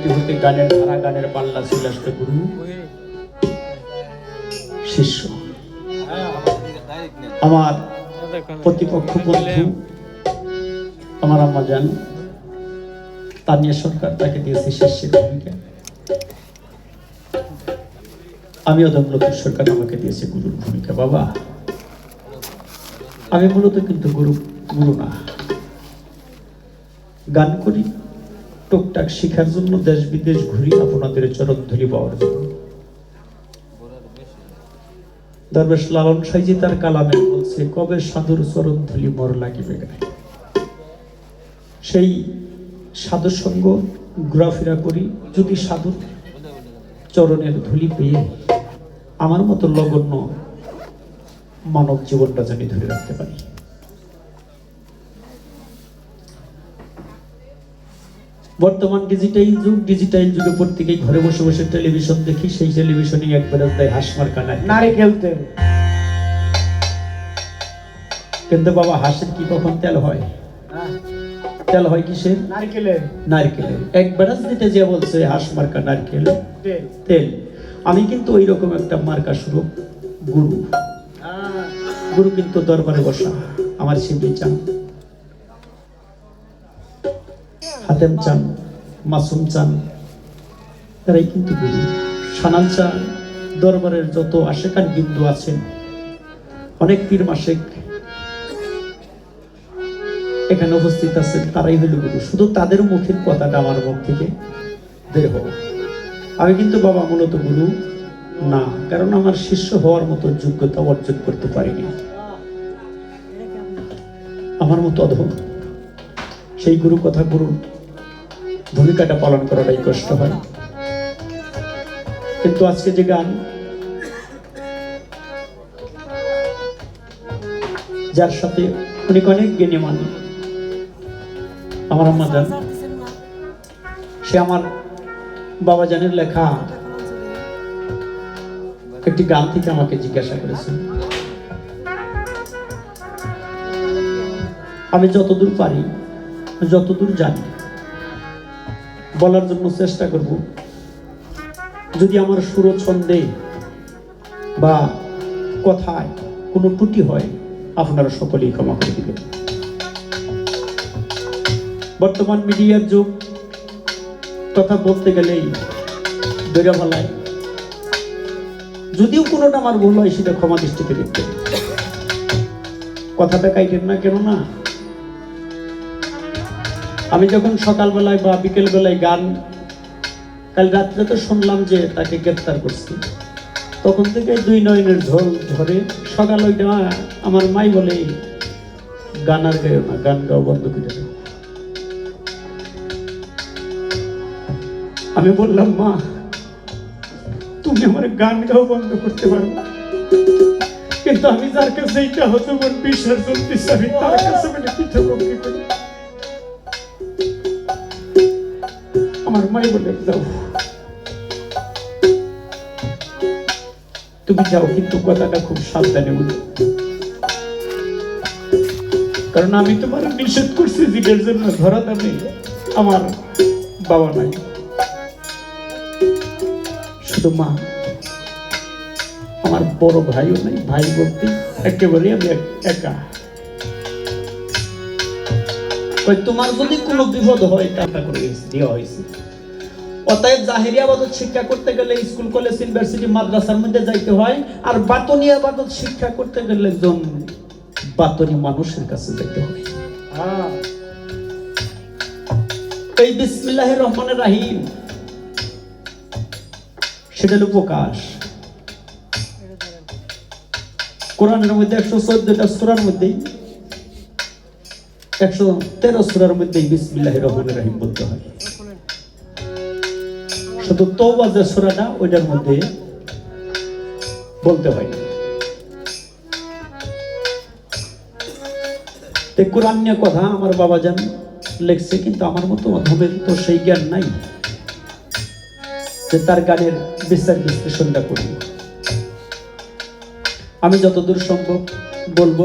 Committee হতে গানের ধারা, গানের পাল্লা চলে আসতে গুরু। শিষ্য। আমার প্রতিপক্ষ বন্ধু, আমার আম্মা জান তানিয়া সরকার তাকে দিয়েছে শিষ্যের ভূমিকা। আমি অদমলতুর সরকার আমাকে দিয়েছে গুরুর ভূমিকা, বাবা। আমি মূলত কিন্তু গুরু গুরু না। গান করি। টুকটাক শিখার জন্য দেশ বিদেশ ঘুরি আপনাদের চরণ ধুলি পাওয়ার জন্য। দরবেশ লালন সাইজি তার কালামে বলছে, কবে সাধুর চরণ ধুলি মর লাগিবে সেই সাধুর সঙ্গ ঘোরাফেরা করি, যদি সাধুর চরণের ধুলি পেয়ে আমার মতো লগন্য মানব জীবনটা জানি ধরে রাখতে পারি। বর্তমান ডিজিটাল যুগ ডিজিটাল যুগে প্রত্যেকেই ঘরে বসে বসে টেলিভিশন দেখি সেই টেলিভিশনে একবার দেয় হাসমার কানায়। নারী খেলতে। কিন্তু বাবা হাঁসের কি কখন তেল হয়? তেল হয় কিসের? নারকেলের নারকেলের একবার দিতে যে বলছে হাঁস মার্কা নারকেল। তেল। তেল। আমি কিন্তু ওই রকম একটা মার্কা শুরু গুরু। গুরু কিন্তু দরবারে বসা আমার শিবলি চান। হাতেম চান, মাসুম চান, তারাই কিন্তু গুরু সানাল চান, দরবারের যত আশেকান বিন্দু আছেন, অনেক পীর মাসেক এখানে উপস্থিত আছেন, তারাই হলো গুরু। শুধু তাদের মুখের কথাটা আমার মুখ থেকে বের হবে আমি কিন্তু বাবা মূলত গুরু না, কারণ আমার শিষ্য হওয়ার মতো যোগ্যতা অর্জন করতে পারিনি। আমার মতো অধম। সেই গুরু কথা গুরুর ভূমিকাটা পালন করাটাই কষ্ট হয়। কিন্তু আজকে যে গান, যার সাথে অনেক অনেক জ্ঞানী মানে আমার আম্মা জান, সে আমার বাবা জানের লেখা একটি গান থেকে আমাকে জিজ্ঞাসা করেছে। আমি যতদূর পারি, যতদূর জানি বলার জন্য চেষ্টা করব। যদি আমার সুর ছন্দে বা কথায় কোনো ত্রুটি হয়, আপনারা সকলেই ক্ষমা করে দিবেন। বর্তমান মিডিয়ার যুগ, কথা বলতে গেলেই বেড়া ভালায়। যদিও কোনোটা আমার ভুল হয়, সেটা ক্ষমা দৃষ্টিতে দেখতে কথাটা কাইটেন না কেন না আমি যখন সকালবেলায় বা বিকেল বেলায় গান, কাল রাত্রে তো শুনলাম যে তাকে গ্রেপ্তার করছি তখন থেকে দুই নয়নের ঝোল ধরে সকাল ওইটা আমার মাই বলে, গান আর গাইও না, গান গাও, বন্ধ করে আমি বললাম, মা, তুমি আমার গান গাও, বন্ধ করতে পারো। কিন্তু আমি যার কাছে এইটা হতো মন দিচ্ছি আমি তার কাছে মানে পিঠে মাই বলে দাও। তুমি যাও, কিন্তু কথাটা খুব সাবধানে বলো। কারণ আমি তোমার নিষেধ করছি জিনের জন্য ধরা দামে আমার বাবা নাই। শুধু মা, আমার বড় ভাইও নাই, ভাই বলতে একেবারে আমি একা তোমার যদি কোনো বিপদ হয় টাকা করে দেওয়া হয়েছে। অতএব জাহেরিয়া আবাদত শিক্ষা করতে গেলে স্কুল কলেজ ইউনিভার্সিটি মাদ্রাসার মধ্যে যাইতে হয়। আর বাতনি আবাদত শিক্ষা করতে গেলে একজন বাতনি মানুষের কাছে যেতে হয় এই বিসমিল্লাহ রহমান রাহিম। সেটা হলো প্রকাশ। কোরআনের মধ্যে একশো চোদ্দটা সুরার মধ্যেই একশো তেরো সুরার মধ্যেই বিসমিল্লাহ রহমান রাহিম বলতে হয়। শুধু তৌবা যে সুরাটা, ওইটার মধ্যে বলতে হয় কোরআন নিয়ে কথা আমার বাবা যান লেখছে, কিন্তু আমার মতো অধমের তো সেই জ্ঞান নাই। যে তার গানের বিচার বিশ্লেষণটা করি। আমি যতদূর সম্ভব বলব,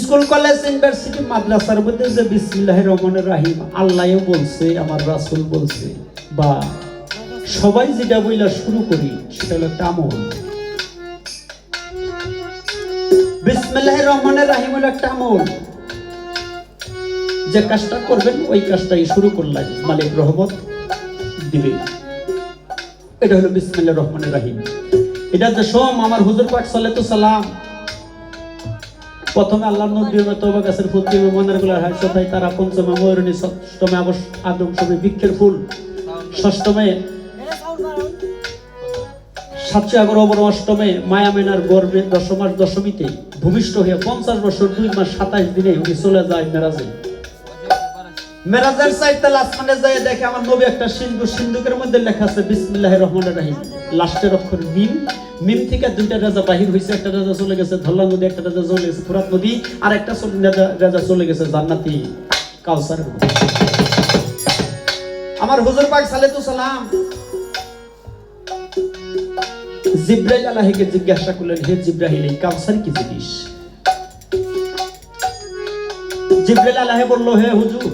স্কুল, কলেজ, ইউনিভার্সিটি, মাদ্রাসার মধ্যে যে বিসমিল্লাহ রহমানের রাহিম, আল্লাহও বলছে, আমার রাসুল বলছে। বা সবাই যেটা বইলা শুরু করি, সেটা হলো একটা আমল বিসমিল্লাহ রহমানের রাহিম হলো একটা আমল যে কাজটা করবেন, ওই কাজটাই শুরু করলেন মালিক রহমত দিবে। এটা হলো বিসমিল্লাহ রহমানের রাহিম। এটা যে সোম, আমার হুজুর পাক সাল্লাতু সালাম প্রথমে আল্লাহ নবী তবা গাছের ফুল দিবে মনেরগুলার হাই সবাই তারা পঞ্চমে ময়ূরণী ষষ্ঠমে আবশ আদম সবে বৃক্ষের ফুল ষষ্ঠমে সাতশো এগারো অবর অষ্টমে মায়ামেনার গর্বে দশমাস দশমীতে ভূমিষ্ঠ হয়ে পঞ্চাশ বছর দুই মাস সাতাইশ দিনে উনি চলে যায় মেরাজে। মেরাজের যায় দেখে আমার নবী একটা সিন্ধু সিন্ধুকের মধ্যে লেখা আছে, বিসমিল্লাহ রহমান রাহিম। লাস্টের অক্ষর মিম। মিম থেকে দুইটা রাজা বাহির হয়েছে একটা রাজা চলে গেছে ধল্লা নদী, একটা রাজা চলে গেছে ফুরাত নদী, আর একটা রাজা- চলে গেছে জান্নাতি কাউসার আমার হুজুর পাক সালেতু সালাম। জিব্রাইল আলাহিকে জিজ্ঞাসা করলেন, হে জিব্রাহিল এই কাউসার কি জিনিস? জিব্রাইল আলাহি বলল, হে হুজুর,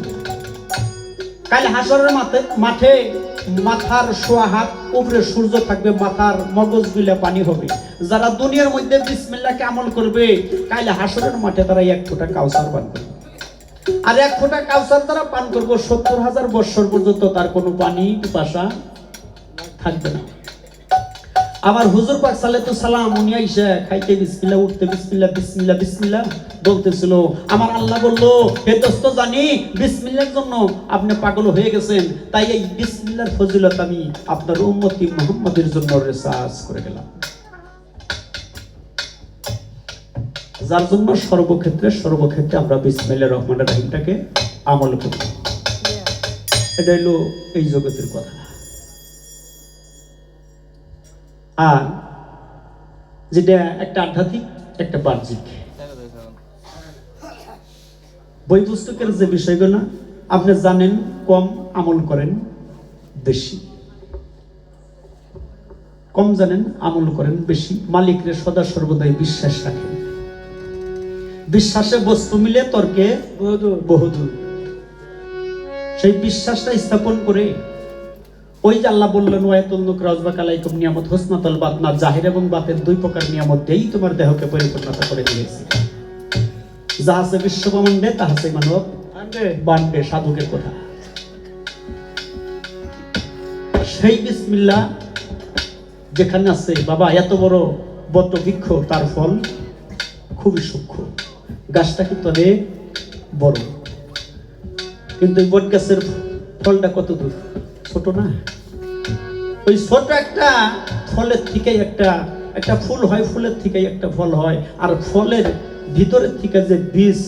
কাল হাসরের মাঠে মাঠে মাথার সোয়া হাত উপরে সূর্য থাকবে, মাথার মগজগুলা পানি হবে। যারা দুনিয়ার মধ্যে বিসমিল্লাহকে আমল করবে, কাল হাসরের মাঠে তারা এক ফোঁটা কাউসার পান করবে। আর এক ফোঁটা কাউসার তারা পান করব। সত্তর হাজার বৎসর পর্যন্ত তার কোনো পানি, পিপাসা থাকবে না। আমার হুজুর পাক সাল্লাতু সালাম উনি আইসা খাইতে বিসমিল্লাহ, উঠতে বিসমিল্লাহ বিসমিল্লাহ বিসমিল্লাহ বলতেছিল। আমার আল্লাহ বলল, হে দোস্ত, জানি বিসমিল্লাহর জন্য আপনি পাগল হয়ে গেছেন। তাই এই বিসমিল্লাহর ফজিলত আমি আপনার উম্মতি মুহাম্মাদের জন্য রিসার্চ করে গেলাম। যার জন্য সর্বক্ষেত্রে সর্বক্ষেত্রে আমরা বিসমিল্লাহ রহমান রাহিমটাকে আমল করি। এটা হলো এই জগতের কথা। আর যেটা একটা আধ্যাত্মিক একটা বাহ্যিক। বই পুস্তকের যে বিষয়গুলো আপনি জানেন কম আমল করেন বেশি। কম জানেন আমল করেন বেশি। মালিকরে সদা সর্বদাই বিশ্বাস রাখেন। বিশ্বাসে বস্তু মিলে তর্কে বহুদূর। সেই বিশ্বাসটা স্থাপন করে ওই যে আল্লাহ বললেন নুকরাজবাক আলাইকুম নিয়ামত হুসনাতুল বাতনা জাহির এবং বাতের দুই প্রকার নিয়ামত দিয়েই তোমার দেহকে পরিপূর্ণতা করে দিয়েছি। যা আছে বিশ্বব্রহ্মাণ্ডে তা আছে মানব বান্ডে সাধুকের কথা? সেই বিসমিল্লাহ যেখানে আছে বাবা এত বড় বট বৃক্ষ তার ফল খুবই সূক্ষ্ম। গাছটা কিন্তু অনেক বড়। কিন্তু বট গাছের ফলটা কত দূর? ছোট না? ওই ছোট একটা ফলের থেকে একটা একটা ফুল হয়, ফুলের থেকে একটা ফল হয়। আর ফলের ভিতরের থেকে যে বীজ,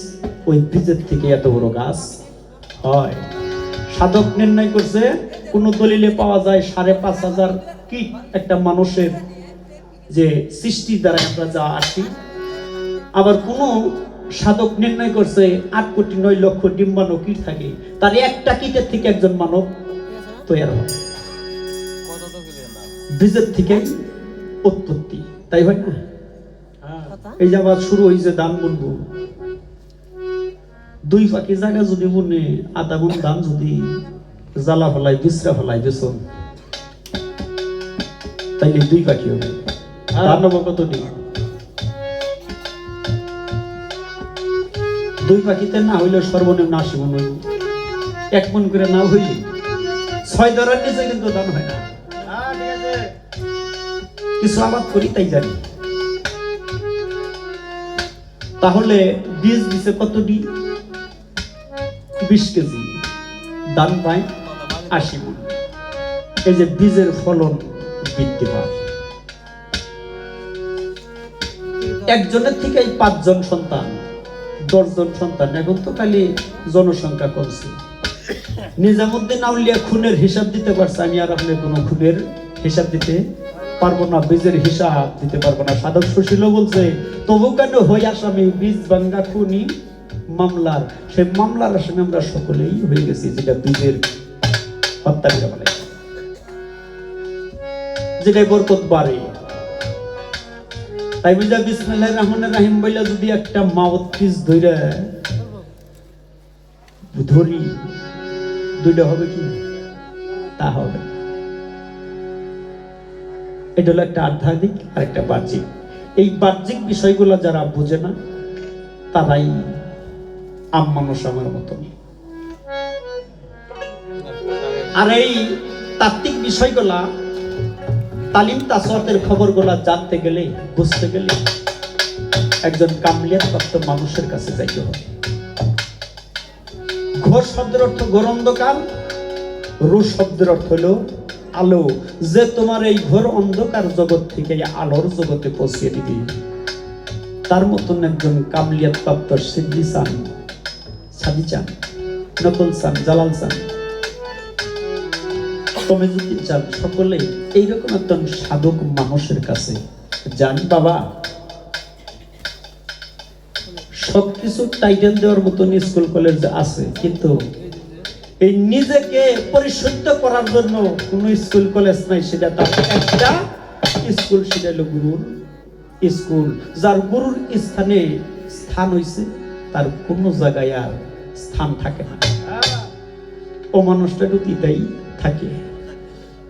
ওই বীজের থেকে এত বড় গাছ হয়। সাধক নির্ণয় করছে, কোন দলিলে পাওয়া যায় সাড়ে পাঁচ হাজার কি একটা মানুষের যে সৃষ্টি দ্বারা আমরা যা আসি আবার কোন সাধক নির্ণয় করছে আট কোটি নয় লক্ষ ডিম্বাণু কীট থাকে। তার একটা কীটের থেকে একজন মানব তৈরি হয়। কত বীজের থেকে উৎপত্তি। তাই হয় না? এই যে আবার শুরু হয়েছে দান বুনবো দুই পাখি জায়গা যদি মনে আধা গুণ দান যদি জ্বালা ফলাই বিশ্রা ফলাই বেসন তাইলে দুই পাখি হবে। দান হব কতটি? দুই পাখিতে না হইলে সর্বনিম্ন আশি মন হইব। এক মন করে না হইলে ছয় ধরার নিচে কিন্তু দান হয় না। কিছু আবাদ করি, তাই জানি। তাহলে বীজ দিছে কতটি বিশ কেজি। দান পাই আশি মন এই যে বীজের ফলন বৃদ্ধি পায়। একজনের থেকে এই পাঁচজন সন্তান। দশজন সন্তান, এখন তো খালি জনসংখ্যা কমছে। নিজামুদ্দিন আউলিয়া খুনের হিসাব দিতে পারছে, আমি আর আপনি কোনো খুনের হিসাব দিতে পারব না, বীজের হিসাব দিতে পারব না। সাধক সুশীল বলছে, তবু কেন হই আসামি, বীজ বাঙ্গা খুনি মামলার? সেই মামলার আসামি আমরা সকলেই হয়ে গেছি, যেটা বীজের হত্যা যেটাই বরকত বাড়ে। তাই বুঝা বিসমিল্লাহ রহমানের রাহিম বইলা যদি একটা মাওত পিস ধইরা ধরি, দুইটা হবে কি? তা হবে। এটা হলো একটা আধ্যাত্মিক আর একটা বাহ্যিক। এই বাহ্যিক বিষয়গুলো যারা বোঝে না, তারাই আম মানুষ আমার মতন আর এই তাত্ত্বিক বিষয়গুলা তালিম তাসওয়াতের খবরগুলা জানতে গেলে, বুঝতে গেলে একজন কামলিয়াত প্রাপ্ত মানুষের কাছে যাইতে হবে। ঘোর শব্দের অর্থ ঘোর অন্ধকার রু শব্দের অর্থ হলো আলো। যে তোমার এই ঘোর অন্ধকার জগৎ থেকে আলোর জগতে পৌঁছিয়ে দিবে। তার মতন একজন কামলিয়াত প্রাপ্ত সিদ্ধি চান সাদি চান নকল চান জালাল চান চান সকলে এইরকম একজন সাধক মানুষের কাছে বাবা। সবকিছু টাইটেল দেওয়ার মতন স্কুল কলেজ আছে কিন্তু এই নিজেকে পরিশুদ্ধ করার জন্য কোন স্কুল কলেজ নাই সেটা তার একটা স্কুল সেটা হলো গুরুর স্কুল যার গুরুর স্থানে স্থান হইছে তার কোনো জায়গায় আর স্থান থাকে না। ও মানুষটা ঢুকিতেই থাকে।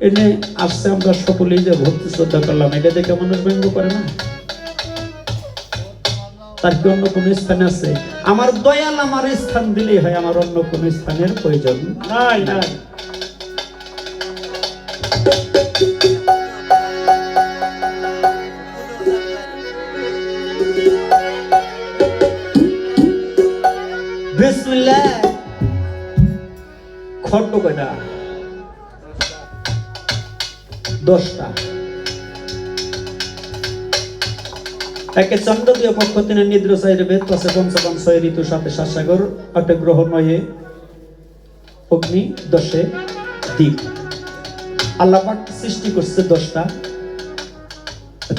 এনে আসছে আমরা সকলেই যে ভক্তি শ্রদ্ধা করলাম, এটা দেখে মানুষ ব্যঙ্গ করে না? তার কি অন্য কোনো স্থানে আছে? আমার দয়াল আমার স্থান দিলেই হয়, আমার অন্য কোনো স্থানের প্রয়োজন নাই। নাই খন্ড কয়টা? দশটা। একে চন্দ্র দিয়ে পক্ষ তিনে নিদ্র চাইরে বেদ পাশে পঞ্চপন ছয় ঋতু সাথে সাসাগর অটে গ্রহ নয়ে অগ্নি, দশে দিক। আল্লাহ পাক সৃষ্টি করছে দশটা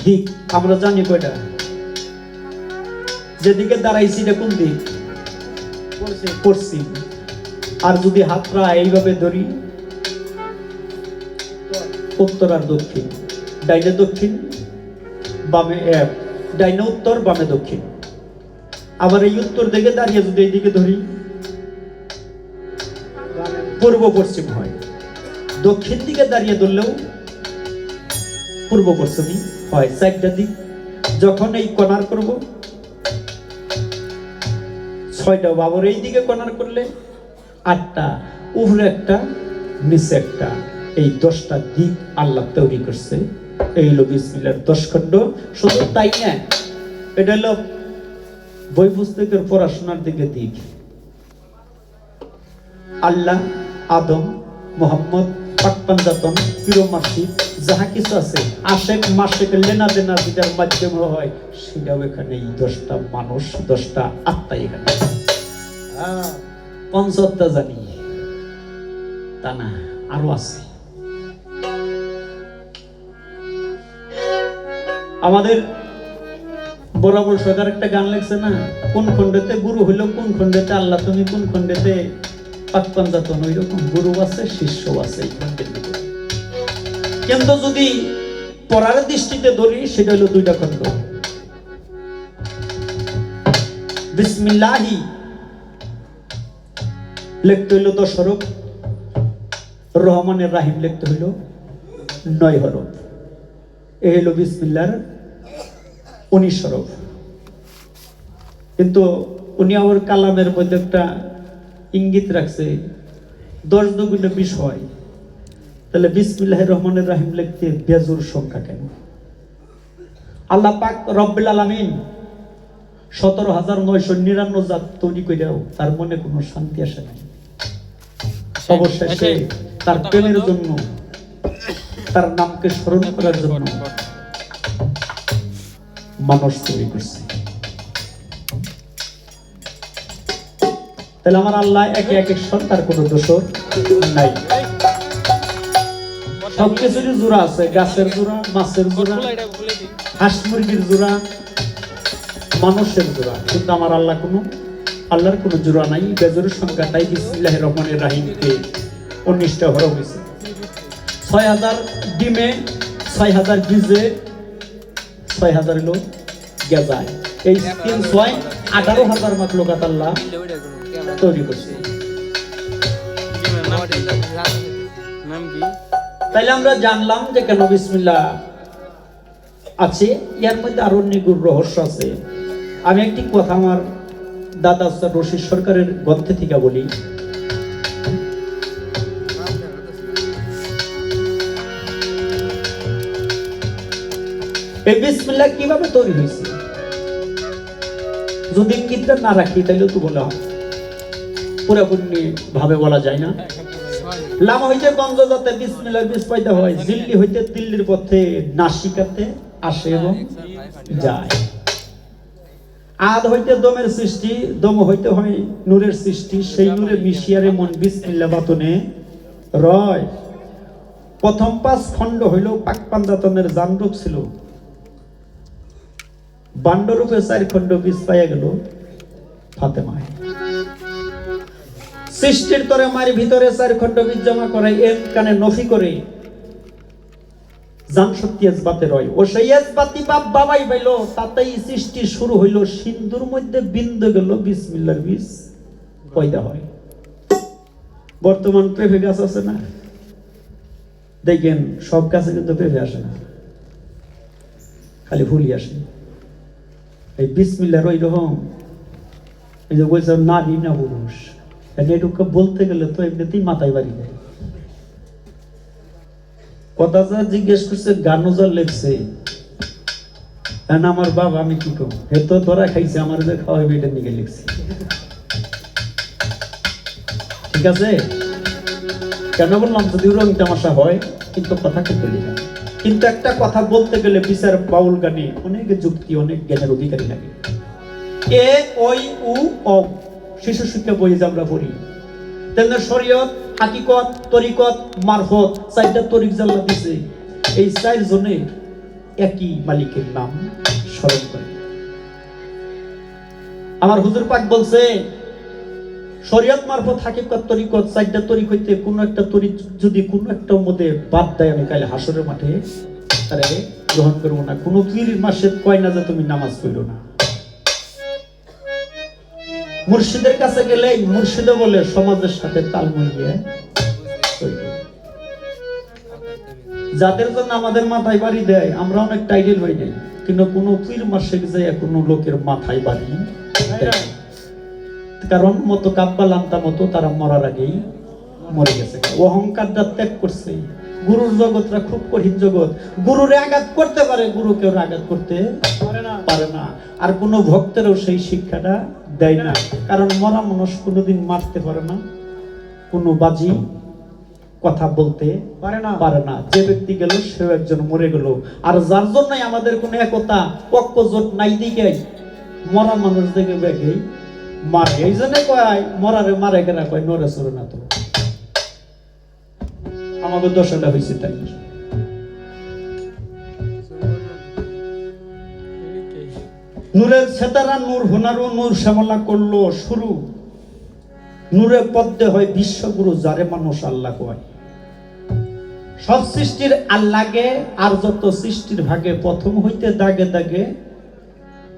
দিক। আমরা জানি কয়টা? যেদিকে দাঁড়াইছি এটা কোন দিক? পশ্চিম আর যদি হাতটা এইভাবে ধরি উত্তর আর দক্ষিণ। ডাইনে দক্ষিণ, বামে ডাইনে উত্তর, বামে দক্ষিণ। আবার এই উত্তর দিকে দাঁড়িয়ে যদি এইদিকে ধরি, পূর্ব পশ্চিম হয়। দক্ষিণ দিকে দাঁড়িয়ে ধরলেও পূর্ব পশ্চিমই হয়। চারটা দিক যখন এই কনার করব, ছয়টা বাবর এই দিকে কনার করলে আটটা, উপরে একটা, নিচে একটা। এই দশটা দিক আল্লাহ তৈরি করছে। এই হলো বিসমিল্লার দশ খণ্ড। শুধু তাই না, এটা হলো বই পুস্তকের পড়াশোনার দিকে দিক। আল্লাহ, আদম, মোহাম্মদ যাহা কিছু আছে, আশেক মাসেক লেনা দেনা যেটার মাধ্যমে হয়, সেটাও এখানে এই দশটা মানুষ, দশটা আত্মা এখানে। পঞ্চাত্তা জানি। তা না, আরও আছে। আমাদের বরাবর সরকার একটা গান লেখছে না, কোন খণ্ডেতে গুরু হইল, কোন খণ্ডেতে আল্লাহ তুমি, কোন খণ্ডেতে পাক পাঞ্জাতন ওই রকম গুরু আছে, শিষ্য আছে। কিন্তু যদি পড়ার দৃষ্টিতে ধরি, সেটা হলো দুইটা খণ্ড বিসমিল্লাহি লিখতে হইল দশ রহমানের রাহিম লিখতে হইল নয় হরফ এ হইল বিসমিল্লার উনিশ হরফ কিন্তু উনি আবার কালামের মধ্যে একটা ইঙ্গিত রাখছে দশ দুগুণে বিশ হয়। তাহলে বিসমিল্লাহ রহমানের রাহিম লিখতে বেজুর সংখ্যা কেন? আল্লাহ পাক রব্বিল আলামিন সতেরো হাজার নয়শো নিরান্ন জাত তৈরি করেও তার মনে কোনো শান্তি আসে নাই। অবশেষে তার প্রেমের জন্য তার নামকে স্মরণ করার জন্য মানুষ তৈরি করছে। তাহলে আমার আল্লাহ একে একে সব তার কোনো দোষ নাই। সবকিছুরই জোড়া আছে, গাছের জোড়া, মাছের জোড়া, হাঁস মুরগির জোড়া, মানুষের জোড়া। কিন্তু আমার আল্লাহ কোনো, আল্লাহর কোনো জোড়া নাই বেজরের সংখ্যাটাই বিসমিল্লাহ রহমানের রাহিমকে উনিশটা হরফ হয়েছে। ছয় হাজার ডিমে, ছয় হাজার বীজে, ছয় হাজার লোক এই ছয় আঠারো হাজার তৈরি করছে। আমরা জানলাম যে কেন বিসমিল্লাহ আছে। ইয়ার মধ্যে আরও রহস্য আছে। আমি একটি কথা আমার দাদা উস্তাদ রশিদ সরকারের গ্রন্থে থেকে বলি। এই বিসমিল্লাহ কীভাবে তৈরি হয়েছে? যদি ইঙ্গিতটা না রাখি তাহলে তো বলা হয় পুরোপুরি ভাবে বলা যায় না। লাম হইতে গন্ধ যাতে বিসমিল্লাহ বিস পয়দা হয়। দিল্লি হইতে দিল্লির পথে নাসিকাতে আসে এবং যায়। আদ হইতে দমের সৃষ্টি, দম হইতে হয় নূরের সৃষ্টি। সেই নূরে মিশিয়ারে মন বিসমিল্লাহ বাতনে রয়। প্রথম পাঁচ খণ্ড হইল পাক পান্দাতনের জানরূপ ছিল। বান্ডরূপে চার খণ্ড বীজ পাইয়া গেল ফাতেমায় সৃষ্টির তরে মারি ভিতরে চার খণ্ড বীজ জমা করে এর কানে নফি করে জান সত্যি এজবাতে রয়। ও সেই এজবাতি বাপ বাবাই পাইল তাতেই সৃষ্টি শুরু হইল, সিন্ধুর মধ্যে বিন্দু গেল, বিসমিল্লার বীজ পয়দা হয়। বর্তমান পেঁপে গাছ আছে না? দেখেন, সব গাছে কিন্তু পেঁপে আসে না। খালি ফুলই আসে এই বিসমিল্লার ওই রকম এই যে বলছে নারী না পুরুষ। এটুকু বলতে গেলে তো এমনিতেই মাথায় বাড়ি যায়। কথা যা জিজ্ঞেস করছে গানুজার লেখছে হ্যাঁ আমার বাবা, আমি কি কম হে তো ধরা খাইছে, আমার যে খাওয়াই বেটে নিয়ে লিখছে ঠিক আছে? কেন বললাম, যদি রং তামাশা হয়, কিন্তু কথা কিন্তু লেখা কিন্তু একটা কথা বলতে গেলে বিচার বাউল গানে অনেক যুক্তি, অনেক জ্ঞানের অধিকারী লাগে এ, ওই, উ, অ, শিশু শিক্ষা বইয়ে আমরা পড়ি শরীয়ত, হাকিকত, তরিকত, মারফত, চারটা তরিক জাল্লা দিছে, এই একই মালিকের নাম স্মরণ করে। আমার হুজুর পাক বলছে শরীয়ত মারফত হাকিকত তরিকত চারটা তরিক হইতে কোনো একটা তরিক যদি কোনো একটা মধ্যে বাদ দেয়, আমি কালে হাসরের মাঠে গ্রহণ করব না। কোনো পীর মাসে কয় না যে তুমি নামাজ পড়ল না। মুর্শিদের কাছে গেলে মুর্শিদে বলে, সমাজের সাথে তাল মিলিয়ে যাদের জন্য আমাদের মাথায় বাড়ি দেয়, আমরা অনেক টাইটেল হয়ে যাই কিন্তু কোনো পীর মাসে যায় কোনো লোকের মাথায় বাড়ি দেয়। কারণ মতো কাব্বা লান্তা মতো তারা মরার আগেই মরে গেছে। অহংকারটা ত্যাগ করছে গুরুর জগৎটা খুব কঠিন জগৎ। গুরুরে আঘাত করতে পারে গুরু কেউ আঘাত করতে পারে না। পারে না। আর কোনো ভক্তেরও সেই শিক্ষাটা দেয় না। কারণ মরা মানুষ কোনোদিন মারতে পারে না কোনো বাজি কথা বলতে পারে না। পারে না। যে ব্যক্তি গেল সেও একজন মরে গেল। আর যার জন্যই আমাদের কোনো একতা পক্ষ জোট নাই দিকে মরা মানুষ দেখে বেগে মারে, এই জন্য কয়, মরারে মারে কেনা কয় নরে সরে না তো। আমাকে দশটা হয়েছে তাই। নূরের ছেতারা নূর হোনারু, নূর শ্যামলা করল শুরু। নূরে পদ্মে হয় বিশ্বগুরু, যারে মানুষ আল্লাহ কয়। সব সৃষ্টির আল্লাগে আর যত সৃষ্টির ভাগে প্রথম হইতে দাগে দাগে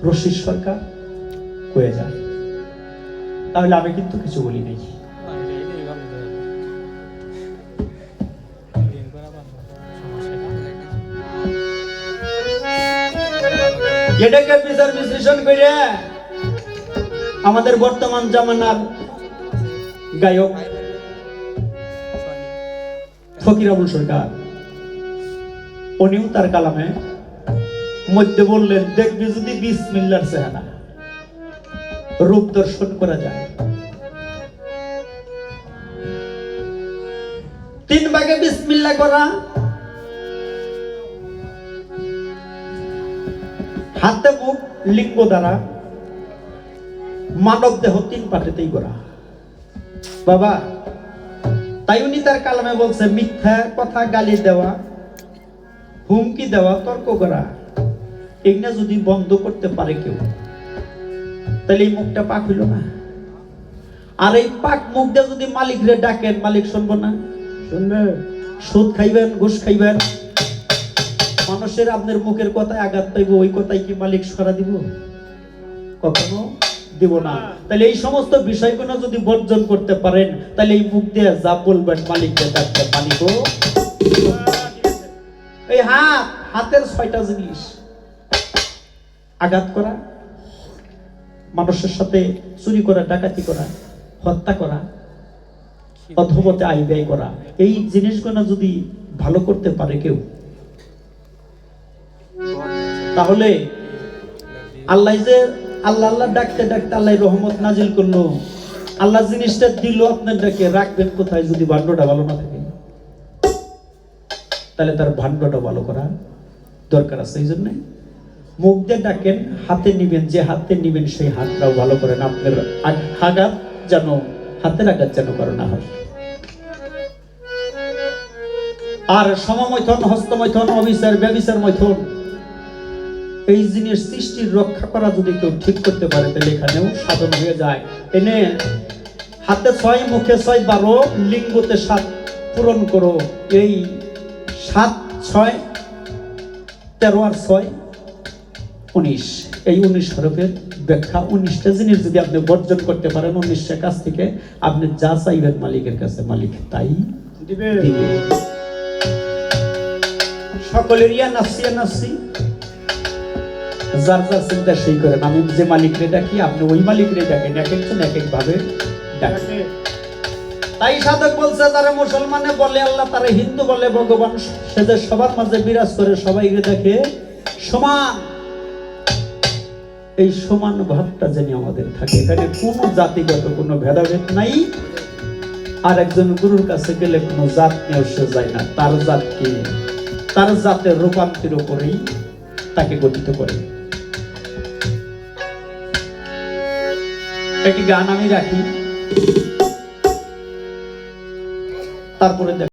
রশিদ সরকার হয়ে যায়। তাহলে আমি কিন্তু কিছু বলি নাই। এটাকে বিচার বিশ্লেষণ করে আমাদের বর্তমান জামানার গায়ক ফকির আবুল সরকার। উনিও তার কালামে মধ্যে বললেন, দেখবি যদি বিশ মিল্লার চেহারা। রূপ দর্শন করা যায়। তিন ভাগে বিসমিল্লা করা। হাতে মুখ লিঙ্গ দ্বারা। মানব দেহ তিন পাটেতেই করা। বাবা তাই উনি তার কালামে বলছে, মিথ্যা কথা গালি দেওয়া, হুমকি দেওয়া, তর্ক করা, এগুলা যদি বন্ধ করতে পারে কেউ তাহলে এই মুখটা পাক হইল না। আর এই পাক মুখ দিয়ে যদি মালিক রে ডাকেন মালিক শুনব না? শুনবে। সুদ খাইবেন ঘুষ খাইবেন মানুষের আপনার মুখের কথায় আঘাত পাইব ওই কথাই কি মালিক সরা দিব? কখনো দিব না। তাহলে এই সমস্ত বিষয়গুলো যদি বর্জন করতে পারেন তাহলে এই মুখ দিয়ে যা বলবেন মালিককে ডাকতে মালিক এই হাত হাতের ছয়টা জিনিস। আঘাত করা মানুষের সাথে চুরি করা, ডাকাতি করা, হত্যা করা, অধমতে আয় ব্যয় করা, এই জিনিসগুলো যদি ভালো করতে পারে কেউ, তাহলে আল্লাহ যে, আল্লাহ আল্লাহ ডাকতে ডাকতে আল্লাহ রহমত নাজিল করল। আল্লাহ জিনিসটা দিল আপনার ডাকে, রাখবেন কোথায় যদি ভাণ্ডটা ভালো না থাকে? তাহলে তার ভাণ্ডটা ভালো করা দরকার আছে, এই জন্য মুখ দিয়ে ডাকেন, হাতে নিবেন, যে হাতে নিবেন সেই হাতটাও ভালো করেন আপনার আঘাত যেন হাতের আঘাত যেন করে না হয়। আর সমমৈথন, হস্তমৈথন, অবিচার, ব্যবিচার মৈথন। এই জিনিস সৃষ্টির রক্ষা করা যদি কেউ ঠিক করতে পারে, তাহলে এখানেও সাধন হয়ে যায়। এনে হাতে ছয়, মুখে ছয়, বারো, লিঙ্গতে সাত, পূরণ করো। এই সাত, ছয়, তেরো আর ছয় উনিশ। এই উনিশ হরফের ব্যাখ্যা উনিশটা জিনিস যদি আপনি বর্জন করতে পারেন উনিশটা কাছ থেকে আপনি যা চাইবেন মালিকের কাছে মালিক তাই দিবে। সকলের ইয়া নাসি ইয়া নাসি যার যার চিন্তা সেই করেন আমি যে মালিকরে ডাকি আপনি ওই মালিকরে ডাকেন এক একজন এক এক ভাবে ডাকে। তাই সাধক বলছে যারা মুসলমানে বলে আল্লাহ তারা হিন্দু বলে ভগবান সে যে সবার মাঝে বিরাজ করে সবাইকে দেখে সমান। এই সমান ভাবটা যেন আমাদের থাকে। এখানে কোনো জাতিগত কোনো ভেদাভেদ নাই। আর একজন গুরুর কাছে গেলে কোনো জাত নিয়ে সে যায় না। তার জাতকে, তার জাতের রূপান্তর করেই তাকে গঠিত করে। একটি গান আমি রাখি। তারপরে দেখ